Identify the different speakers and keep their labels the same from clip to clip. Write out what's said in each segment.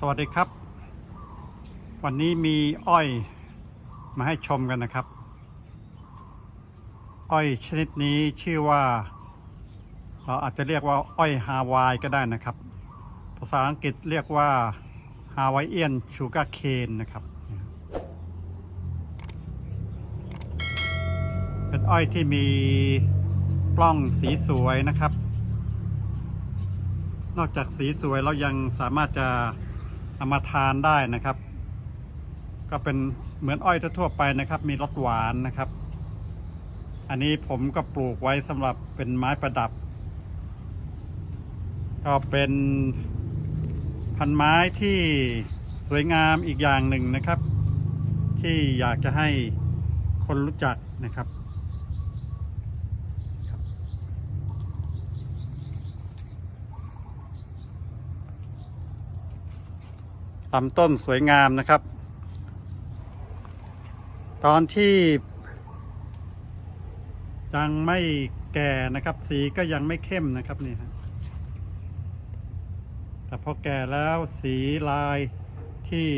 Speaker 1: สวัสดีครับ วันนี้มีอ้อยมาให้ชมกันนะครับ อ้อยชนิดนี้ชื่อว่า เราอาจจะเรียกว่าอ้อยฮาวายก็ได้นะครับ ภาษาอังกฤษเรียกว่าฮาวายเอียนชูการ์เคนนะครับ เป็นอ้อยที่มีปล้องสีสวยนะครับ นอกจากสีสวยเรายังสามารถจะ เอามาทานได้นะครับ ก็เป็นเหมือนอ้อยทั่วไปนะครับ มีรสหวานนะครับ อันนี้ผมก็ปลูกไว้สำหรับเป็นไม้ประดับ ก็เป็นพันไม้ที่สวยงามอีกอย่างหนึ่งนะครับ ที่อยากจะให้คนรู้จักนะครับ ลำต้นสวยงามนะครับ ตอนที่ ยังไม่แก่นะครับ สีก็ยังไม่เข้มนะครับนี่ฮะแต่พอแก่แล้วสีลายที่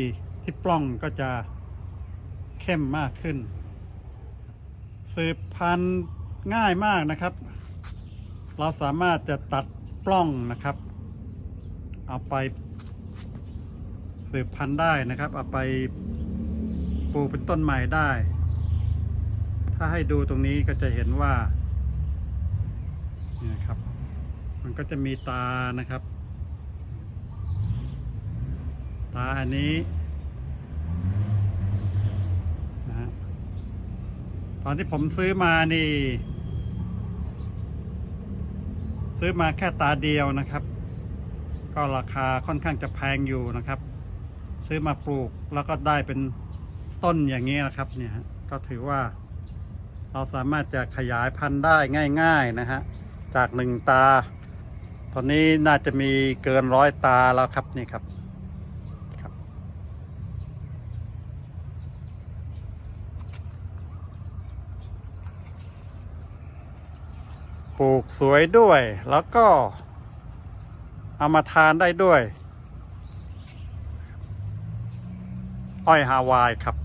Speaker 1: ที่ปล้องก็จะเข้มมากขึ้น สืบพันธุ์ง่ายมากนะครับ เราสามารถจะตัดปล้องนะครับ เอาไป สืบพันธุ์ได้นะครับเอาไปปลูกเป็นต้นใหม่ได้ ถ้าให้ดูตรงนี้ก็จะเห็นว่านี่นะครับ มันก็จะมีตานะครับ ตาอันนี้นะฮะตอนที่ผมซื้อมานี่ ซื้อมาแค่ตาเดียวนะครับ ก็ราคาค่อนข้างจะแพงอยู่นะครับ ซื้อมาปลูกแล้วก็ได้เป็นต้นอย่างนี้นะครับ เนี่ยก็ถือว่า เราสามารถจะขยายพันธุ์ได้ง่าย ๆนะฮะจากหนึ่งตา ตอนนี้น่าจะมีเกินร้อยตาแล้วครับนี่ครับครับปลูกสวยด้วยแล้วก็เอามาทานได้ด้วย อ้อยฮาวายครับ